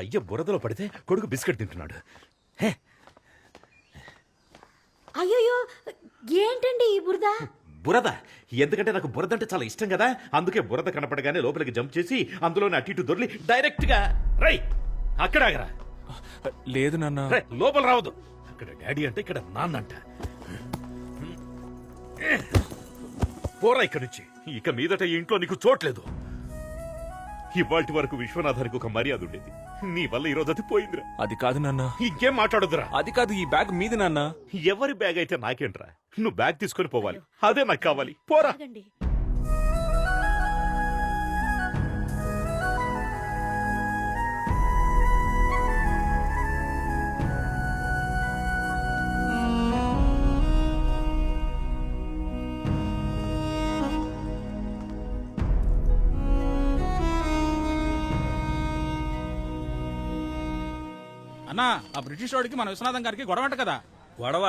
అయ్య బురదలో పడితే కొడుకు బిస్కెట్ తింటున్నాడు. హే! అయ్యో ఏంటండి ఈ బురద? బురద? ఎందుకంటే నాకు బురద అంటే చాలా ఇష్టం కదా. అందుకే బురద కనపడగానే లోపలికి జంప్ చేసి అందులోనే అటు ఇటు దొర్లి డైరెక్ట్గా రై అక్కడ ఆగరా. లేదు నాన్న. రేయ్, లోపల రావద్దు. అక్కడ డాడీ అంటే ఇక్కడ నాన్న అంట పోరా ఇక్కడి నుంచి. ఇక మీదట ఈ ఇంట్లో నీకు చోట్లేదు ఇవాటి వరకు విశ్వనాథానికి ఒక మర్యాద ఉండేది. నీ వల్ల ఈ రోజు అది పోయిందిరా. అది కాదు నాన్న. ఇంకేం మాట్లాడొద్దురా. అది కాదు ఈ బ్యాగ్ మీది నాన్న. ఎవరి బ్యాగ్ అయితే నాకేంట్రా? నువ్వు బ్యాగ్ తీసుకొని పోవాలి. అదే నాకు కావాలి. పోరా. అన్నా ఆ బ్రిటిష్ వాడికి మన విశ్వనాథం గారికి గొడవంట కదా. గొడవ?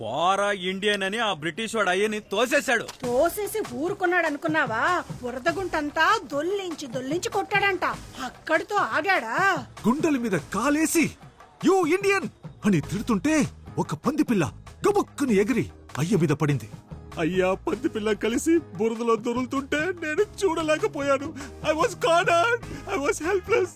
పోరా ఇండియన్ అని ఆ బ్రిటిష్ వాడు అయ్యని తోసేశాడు. తోసేసి ఊరుకున్నాడు అనుకున్నావా? బురదగుంటంతా దొల్లించి దొల్లించి కొట్టాడంట. అక్కడితో ఆగాడా? గుండెల మీద కాలేసి యూ ఇండియన్! అని తిడుతుంటే ఒక పంది పిల్ల గబుక్కుని ఎగిరి అయ్య మీద పడింది. అయ్యా పంది పిల్ల కలిసి బురదలో దొరులుతుంటే నేను చూడలేకపోయాను. I was cornered I was helpless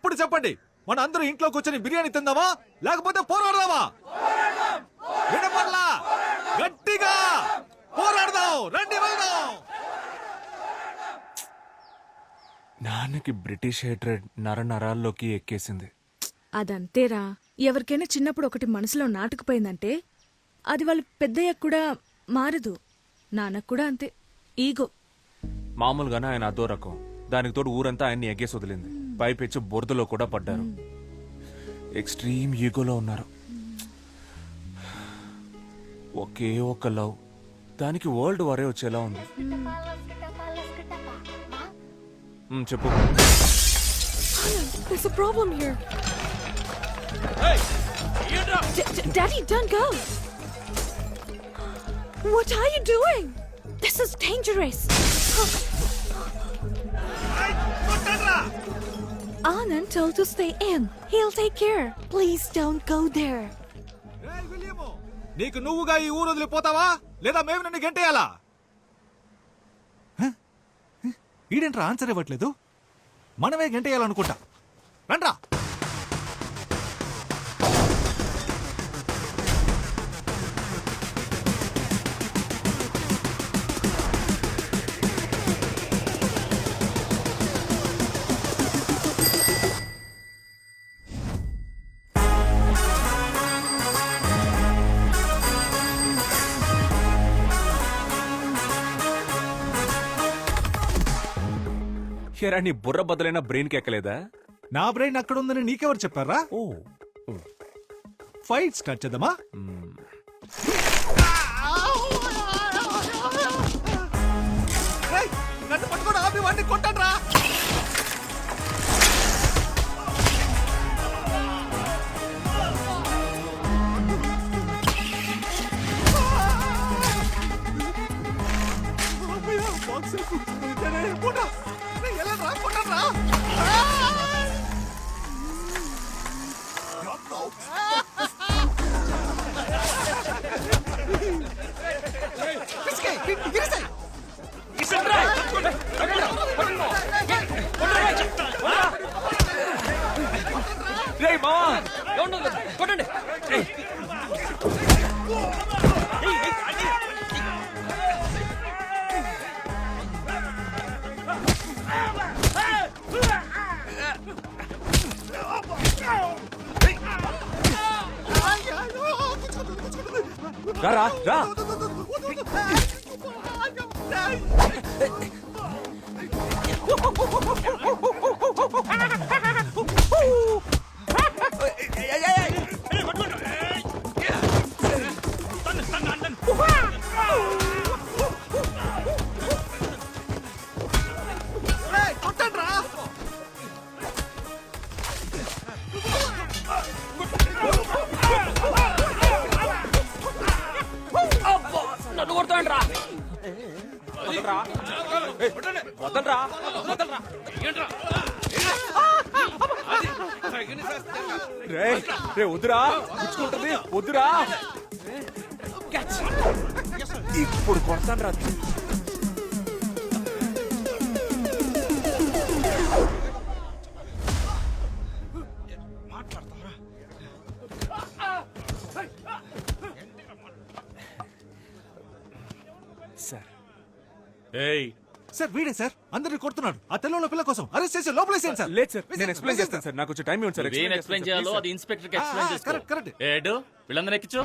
ఇప్పుడు చెప్పండి. మన అందరూ ఇంట్లో కూర్చొని బిర్యానీ తిందామా? లేకపోతే పోరాడదామా? వినపడలా గట్టిగా. పోరాడదాం. రండి వెళ్దాం. నాన్నకి బ్రిటిష్ హేట్రెడ్ నర నరాల్లోకి ఎక్కేసింది. అదంతేరా. ఎవరికైనా చిన్నప్పుడు ఒకటి మనసులో నాటుకుపోయిందంటే అది వాళ్ళు పెద్దయ్యాక కూడా మారదు. నాన్నకు కూడా అంతే. ఈగో. మామూలుగానే ఆయన అదో రకం. దానికి తోడు ఊరంతా ఆయన్ని ఎగ్గేసి వదిలింది. భయపెచ్చు బురదలో కూడా పడ్డారు. ఎక్స్ట్రీమ్ ఈగోలో ఉన్నారు. ఒకే ఒక లవ్. దానికి వరల్డ్ వరే వచ్చేలా ఉంది. చెప్పు. What are you doing? This is dangerous. Hey, what's that? Anand told to stay in. He'll take care. Please don't go there. నీకు నువ్వుగా ఈ ఊరు వదిలిపోతావా లేదా మేము నిన్ను గెంటేయాలా? ఈడేంట్రా ఆన్సర్ ఇవ్వట్లేదు మనమే గెంటేయాలనుకుంటా రండ్రా హేరా నీ బుర్ర బద్దలైన బ్రెయిన్కి ఎక్కలేదా? నా బ్రెయిన్ అక్కడ ఉందని నీకెవరు చెప్పారా? ఓ. ఫైట్ స్టార్ట్ చేద్దామా? ఏయ్, నన్ను పట్టుకొని ఆపి వాడిని కొట్టండ్రా. రేయ్ రా రా. రా. రే రే వద్దురా. పుచ్చుకుంటుంది. వద్దురా. ఇప్పుడు కొడతాను రా. సార్. ఏయ్. సార్ వీడే సార్? అందరిని కొడుతున్నాడు. ఆ తెల్లలో పిల్ల కోసం అరెస్ట్ చేసి లోపలేసాను సార్. లేదు సార్ నేను ఎక్స్ప్లెయిన్ చేస్తాను సార్. నాకు కొంచెం టైం ఇవ్వండి సార్. ఏం ఎక్స్ప్లెయిన్ చేయాలో అది ఇన్స్పెక్టర్కి ఎక్స్ప్లెయిన్ చేసుకో. కరెక్ట్ కరెక్ట్ ఏడు? వీళ్ళందరూ ఎక్కించు.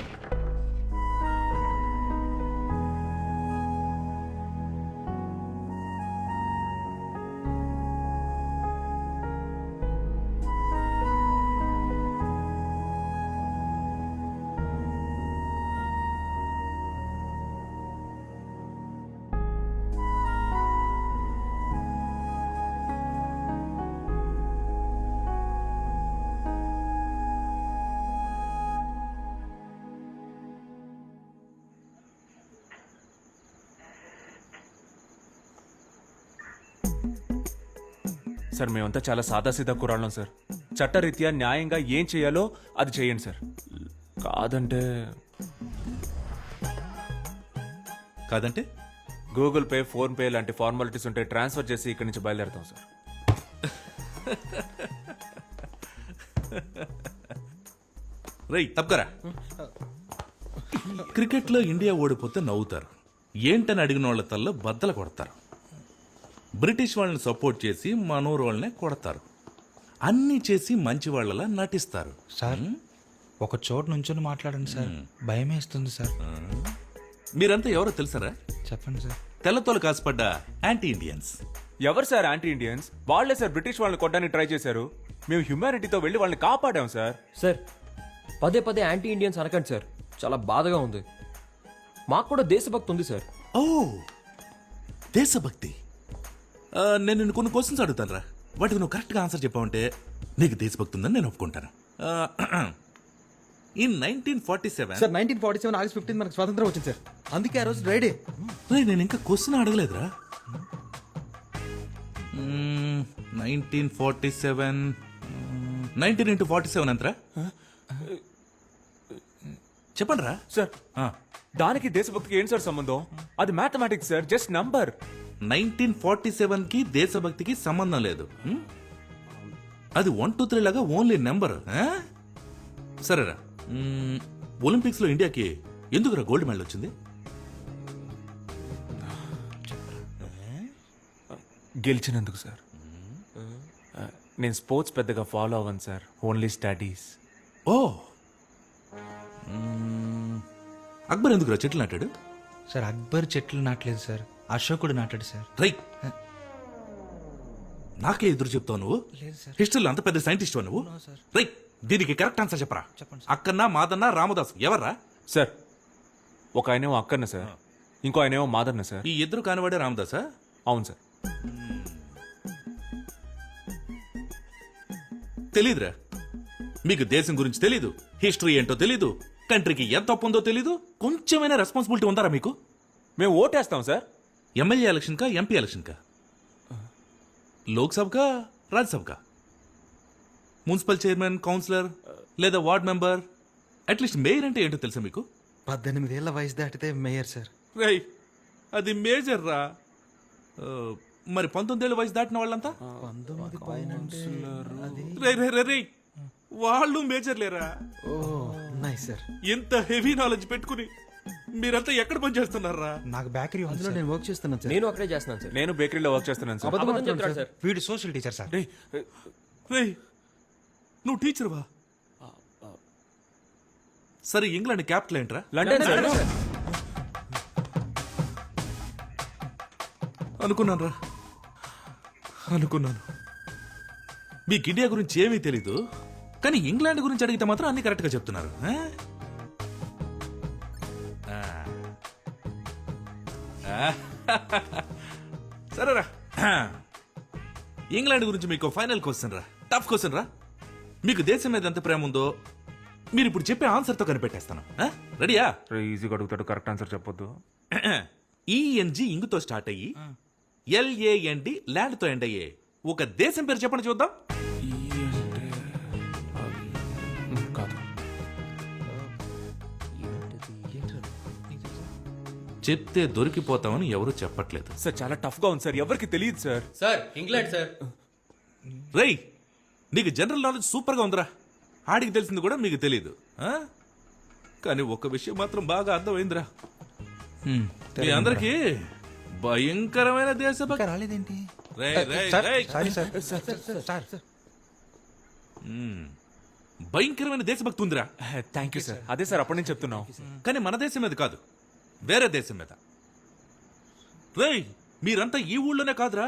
సార్ మేమంతా చాలా సాదాసీదా కురాళ్ళం సార్. చట్టరీత్యా న్యాయంగా ఏం చేయాలో అది చేయండి సార్. కాదంటే? కాదంటే? గూగుల్ పే ఫోన్ పే లాంటి ఫార్మాలిటీస్ ఉంటే ట్రాన్స్ఫర్ చేసి ఇక్కడి నుంచి బయలుదేరుతాం సార్. రై తప్పకరా. క్రికెట్లో ఇండియా ఓడిపోతే నవ్వుతారు. ఏంటని అడిగిన వాళ్ళ తల్ల బద్దలు కొడతారు. బ్రిటిష్ వాళ్ళని సపోర్ట్ చేసి మనూరు వాళ్ళనే కొడతారు. అన్నీ చేసి మంచి వాళ్ళలా నటిస్తారు. సార్ ఒక చోటు నుంచొని మాట్లాడండి సార్. భయం వేస్తుంది సార్. మీరంతా ఎవరో తెలుసారా? చెప్పండి సార్. తెల్లతోలు కాసుపడ్డ యాంటీ ఇండియన్స్. ఎవరు సార్ యాంటీ ఇండియన్స్? వాళ్ళే సార్ బ్రిటిష్ వాళ్ళని కొట్టడానికి ట్రై చేశారు. మేము హ్యుమానిటీతో వెళ్ళి వాళ్ళని కాపాడాం సార్. సార్ పదే పదే యాంటీ ఇండియన్స్ అనకండి సార్. చాలా బాధగా ఉంది. మాకు కూడా దేశభక్తి ఉంది సార్. ఓ దేశభక్తి. నేను నిన్ను కొన్ని క్వశ్చన్స్ అడుగుతాను రా వాటికి నువ్వు కరెక్ట్గా ఆన్సర్ చెప్పావంటే నీకు దేశభక్తి ఉందని నేను ఒప్పుకుంటాను. In nineteen forty seven sir nineteen forty seven August fifteen మనకు స్వాతంత్రం వచ్చింది సార్ అందుకే ఆ రోజు రైడే నేను ఇంకా question అడగలేదురా. Nineteen forty seven nineteen into forty seven ఎంతరా? చెప్పండి రా సార్ దానికి దేశభక్తికి ఏం సార్ సంబంధం? అది mathematics sir just number nineteen forty సెవెన్కి దేశభక్తికి సంబంధం లేదు? అది వన్ టూ త్రీ లాగా ఓన్లీ నెంబర్ సరేరా. ఒలింపిక్స్లో ఇండియాకి ఎందుకురా గోల్డ్ మెడల్ వచ్చింది? గెలిచినందుకు సార్. నేను స్పోర్ట్స్ పెద్దగా ఫాలో అవ్వను సార్. ఓన్లీ స్టడీస్ ఓ! అక్బర్ ఎందుకురా చెట్లు నాటాడు? సార్ అక్బర్ చెట్లు నాటలేదు సార్. అశోకుడు నాటాడు సార్. రై నాకే ఎదురు చెప్తావు నువ్వు? లేదు సార్. హిస్టరీలో అంత పెద్ద సైంటిస్ట్ నువ్వు? రై దీనికి కరెక్ట్ ఆన్సర్ చెప్పరా? అక్కన్న మాదన్న రామదాస్ ఎవర్రా? సార్ ఒక ఆయనేమో అక్కన్న సార్. ఇంకో ఆయనేమో మాదన్న సార్. ఈ ఇద్దరు కానివాడే రామదాసా? అవును సార్. తెలీదురా. మీకు దేశం గురించి తెలీదు హిస్టరీ ఏంటో తెలీదు కంట్రీకి ఎంత తప్పు ఉందో తెలీదు కొంచెమైనా రెస్పాన్సిబిలిటీ ఉందారా మీకు? మేము ఓటేస్తాం సార్. ఎమ్మెల్యే ఎలక్షన్ కా ఎంపీ ఎలక్షన్ కా? లోక్సభ కా రాజ్యసభ కా? మున్సిపల్ చైర్మన్ కౌన్సిలర్ లేదా ward member? At least mayor అంటే ఏంటో తెలుసా మీకు? పద్దెనిమిది ఏళ్ళ వయసు దాటితే మేయర్ సార్. రై అది మేజర్ రా. మరి పంతొమ్మిదేళ్ళ వయసు దాటిన వాళ్ళంతా? పంతొమ్మిది రే రే రే రే వాళ్ళు మేజర్ లేరా ఓ నైస్ సార్. ఎంత హెవీ నాలెడ్జ్ పెట్టుకుని మీరంతా ఎక్కడ పని చేస్తున్నారా? నాకు బేకరీ అందులో నేను వర్క్ చేస్తున్నాను సార్ నేను అక్కడే చేస్తున్నాను సార్ నేను బేకరీలో వర్క్ చేస్తున్నాను సార్ అబద్ధం చెప్తాడు సార్ వీడు సోషల్ టీచర్ సార్ రేయ్, రే నువ్వు టీచర్ వా? సరే ఇంగ్లాండ్ క్యాపిటల్ ఏంట్రా? లండన్ సార్ అనుకున్నాను రా అనుకున్నాను. మీకు ఇండియా గురించి ఏమీ తెలీదు. కానీ ఇంగ్లాండ్ గురించి అడిగితే మాత్రం అన్ని కరెక్ట్గా చెప్తున్నారు? ఆ. ఇంగ్లాండ్ గురించి మీకు ఫైనల్ క్వశ్చన్ రా. టఫ్ క్వశ్చన్ రా. మీకు దేశం మీద ఎంత ప్రేమ ఉందో మీరు ఇప్పుడు చెప్పే ఆన్సర్తో కనిపెట్టేస్తాను. ఆ? రెడీయా ఈజీగా అడుగుతాడు కరెక్ట్ ఆన్సర్ చెప్పొద్దు. ఈఎన్జి ఇంగుతో స్టార్ట్ అయ్యి ఎల్ఏఎన్డి ల్యాండ్తో ఎండ్ అయ్యే. ఒక దేశం పేరు చెప్పండి చూద్దాం. చెప్తే దొరికిపోతామని ఎవరు చెప్పట్లేదు. సార్ చాలా టఫ్గా ఉంది సార్. ఎవరికి తెలియదు సార్. Sir England sir. రేయ్ నీకు జనరల్ నాలెడ్జ్ సూపర్గా ఉందిరా. ఆడికి తెలిసింది కూడా మీకు తెలియదు ఆ? కానీ ఒక విషయం మాత్రం బాగా అర్థమైందిరా. మీ అందరికి భయంకరమైన దేశభక్తి రాలేదేంటి? రేయ్, రేయ్, సార్ రేయ్. సారీ సార్ సార్ మ్మ్. భయంకరమైన దేశభక్తి ఉందిరా. Thank you sir. అదే సార్ అప్పటి నుంచి చెప్తున్నాం కానీ మన దేశం మీద కాదు. వేరే దేశం మీద. రేయ్ మీరంతా ఈ ఊళ్ళోనే కాదురా.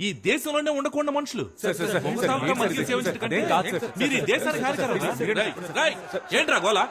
ఈ దేశంలోనే ఉండకుండా మనుషులు. మీరు ఈ దేశానికి హానికరం ఏంట్రా గోలా?